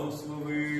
благослови.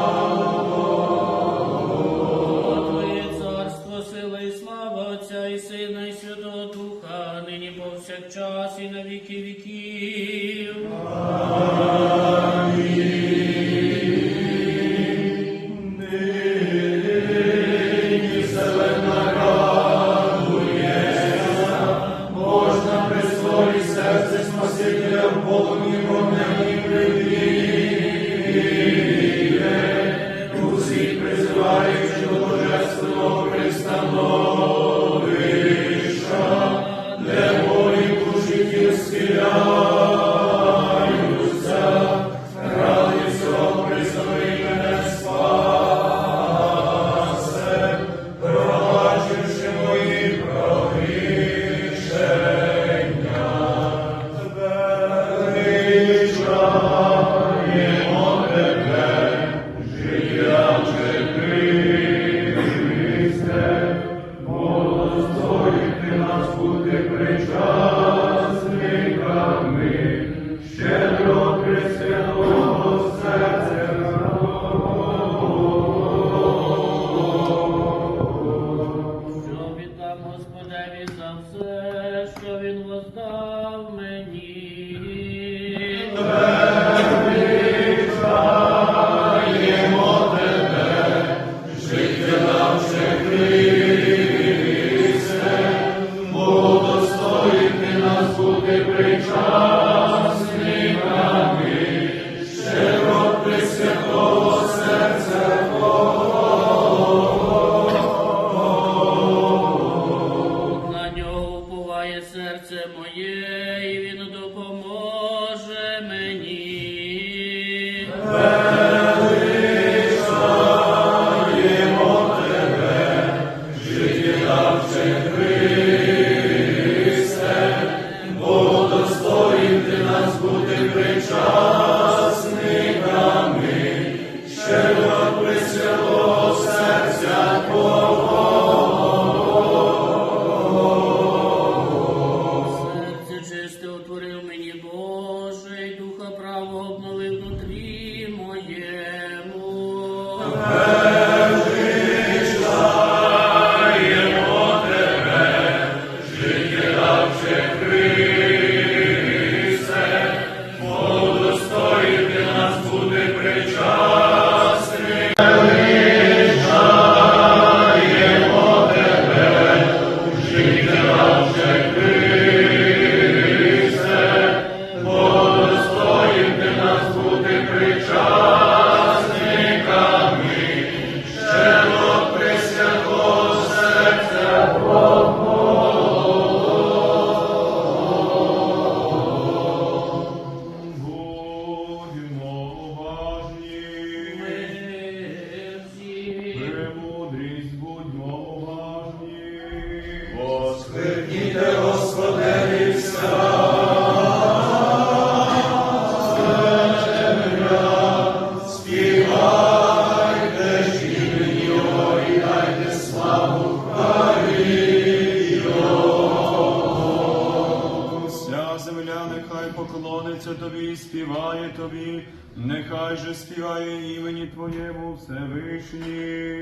Тобі, нехай же співає імені Твоєму Всевишній.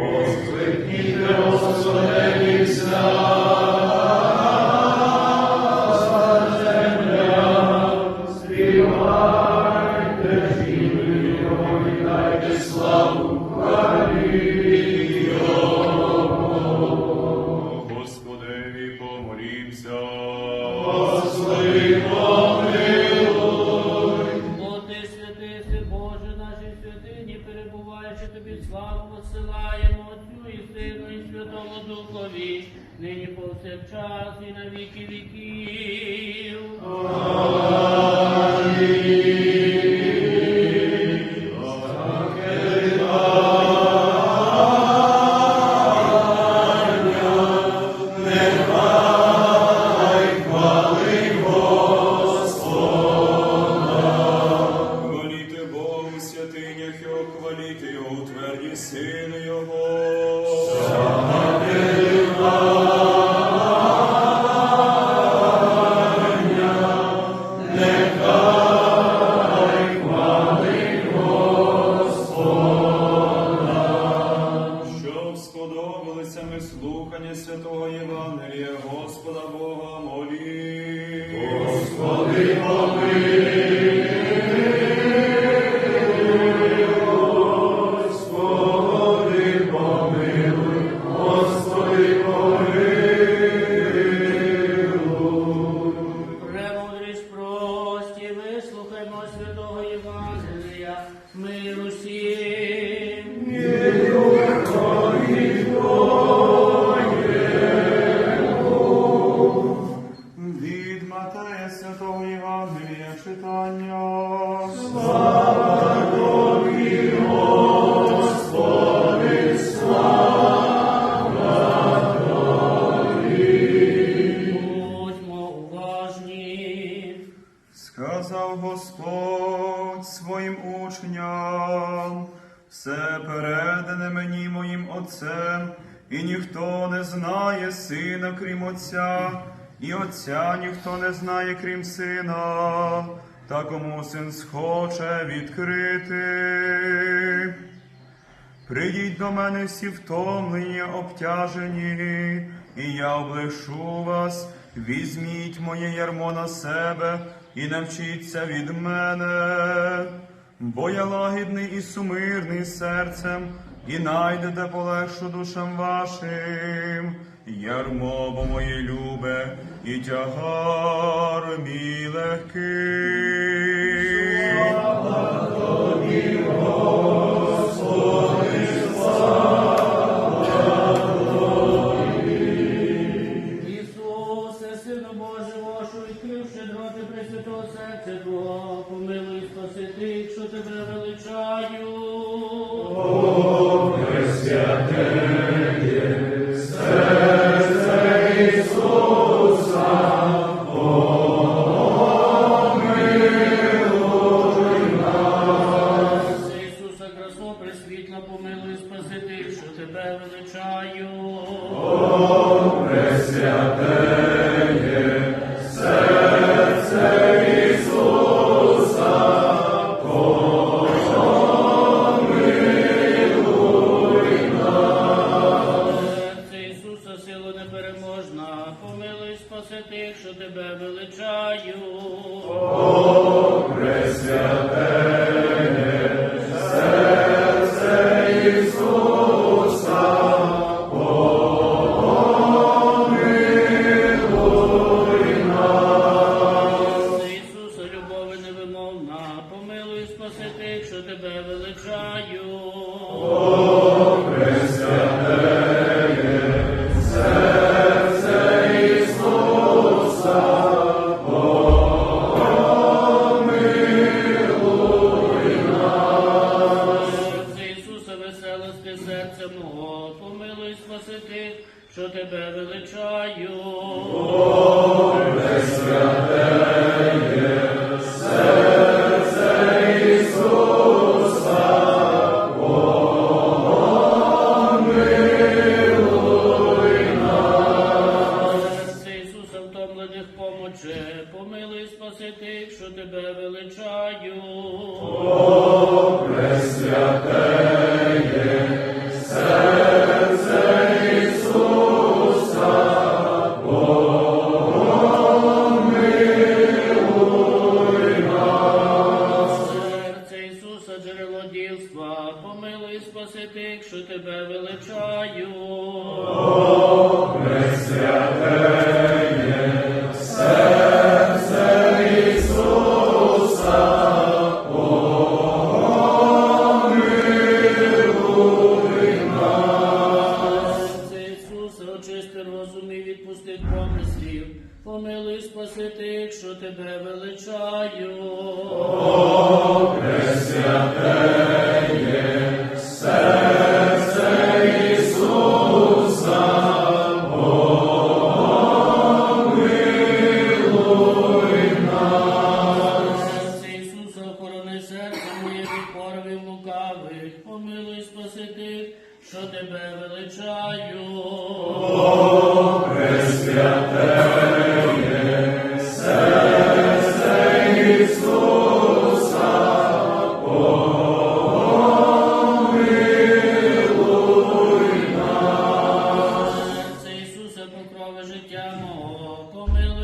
Господи, Господи, Господи, помолімся. Господи, помолімся. meus filhos. Отця, і Отця ніхто не знає, крім Сина, та кому син схоче відкрити. Прийдіть до мене всі втомлені, обтяжені, і я облегшу вас, візьміть моє ярмо на себе і навчіться від мене, бо я лагідний і сумирний серцем, і найдете полегшу душам вашим ярмо бо моє любе, і тягар мій легкий. Слава тобі, Господи!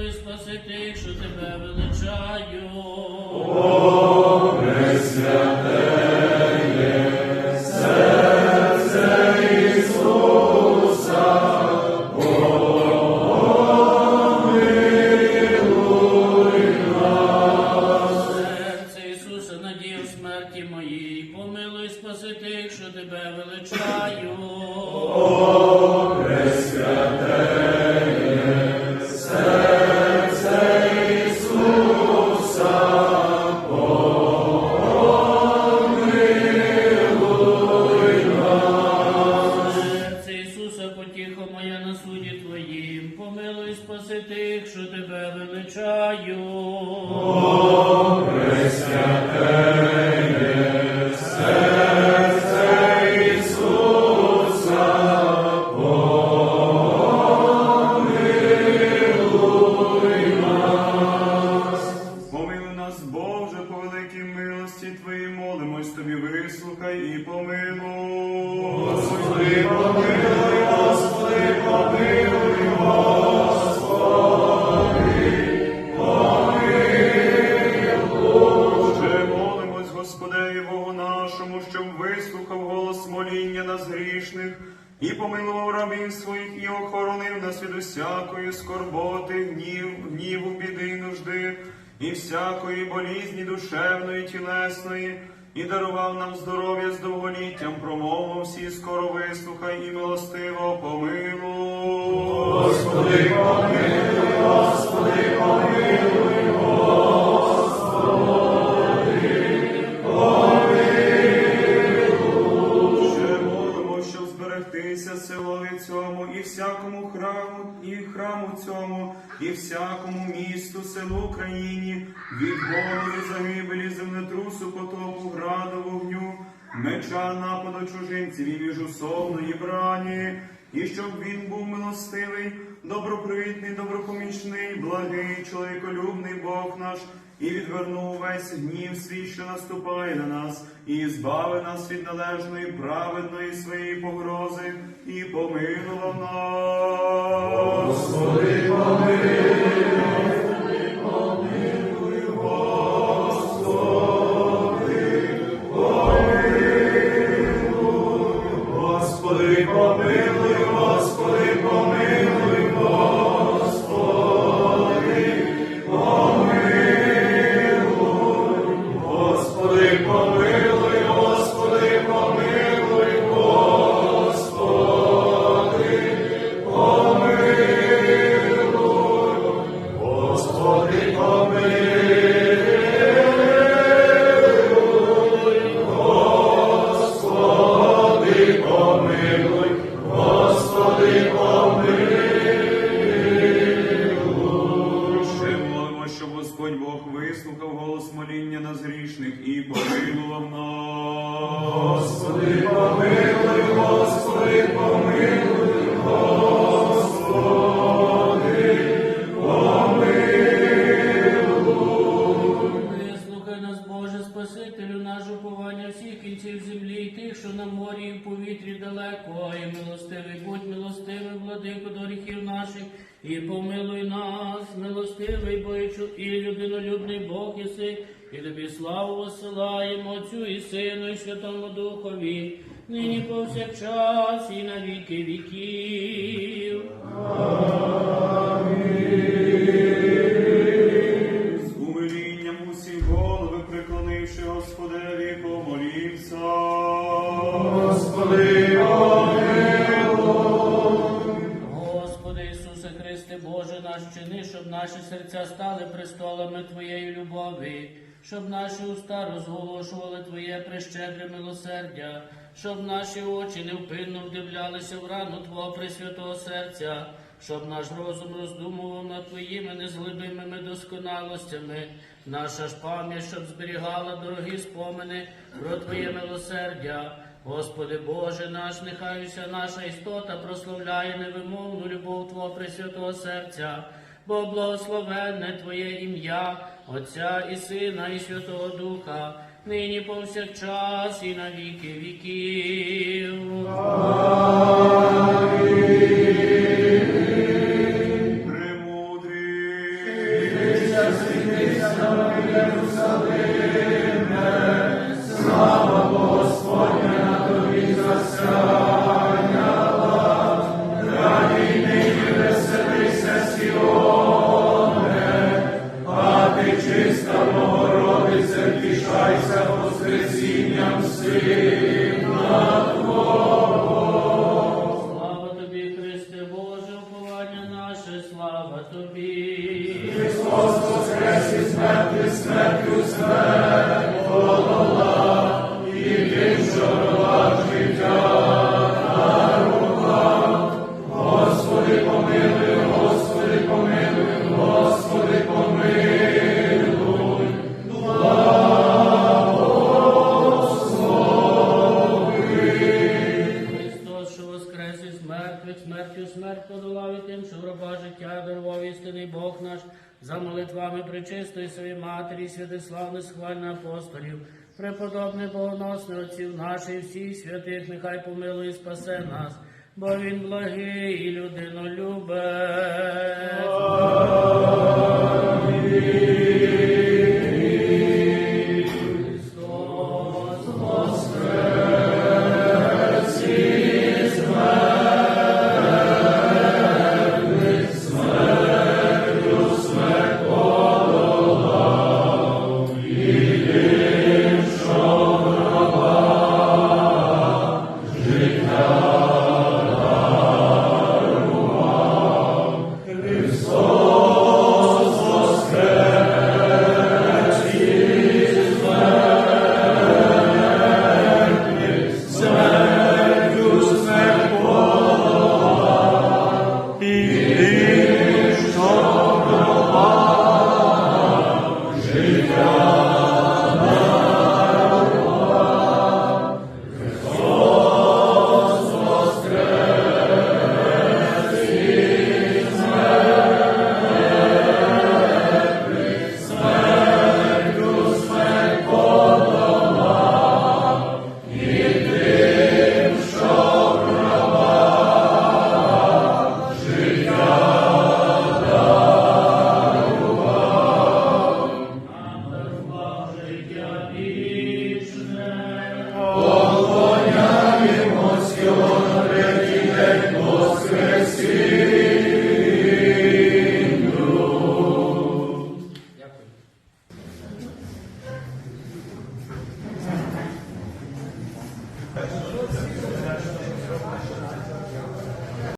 Помилуй спаси тих, що тебе величаю. Серце і помилував рабів своїх, і охоронив нас від усякої скорботи, гнів, гніву, біди і нужди, і всякої болізні душевної, тілесної, і дарував нам здоров'я з довголіттям, промову всі скоро вислухай і милостиво помилуй. Господи, помилуй, Господи, помилуй, і всякому храму, і храму цьому, і всякому місту, селу Україні, від голоду, загибелі, землетрусу, потопу, граду, вогню, меча, нападу чужинців і міжусобної брані, і щоб він був милостивий, добропривітний, добропомічний, благий, чоловіколюбний Бог наш, і відвернув весь гнів свій, що наступає на нас, і збави нас від належної, праведної своєї погрози, і помилував нас. Господи, Господи, помилуй, моління нас грішних і помилував нас. Господи, помилуй, Господи, помилуй, Господи, помилуй. Вислухай нас, Боже, Спасителю, наш уповання всіх кінців землі на морі, і в повітрі далеко, і милостивий, будь милостивий, владико до гріхів наших, і помилуй нас, милостивий, Бо і людинолюбний Бог іси, і тобі славу осилаємо Отцю і Сину, і Святому Духові, нині повсякчас, і на віки віків. Серця стали престолами Твоєї любові, щоб наші уста розголошували Твоє прещедре милосердя, щоб наші очі невпинно вдивлялися в рану Твого Пресвятого серця, щоб наш розум роздумував над Твоїми незглибимими досконалостями, наша ж пам'ять, щоб зберігала дорогі спомини про Твоє милосердя. Господи Боже наш, нехай вся наша істота прославляє невимовну любов Твого Пресвятого серця, бо благословенне Твоє ім'я, Отця і Сина, і Святого Духа, нині повсякчас і на віки віків. Премудрий. Слава славитим, що раба життя дарував істинний Бог наш, за молитвами причистої своєї матері, святославне схвальна апостолів, преподобне богоносне отців наших, всіх святих, нехай помилує і спасе нас, бо Він благий і людинолюбець.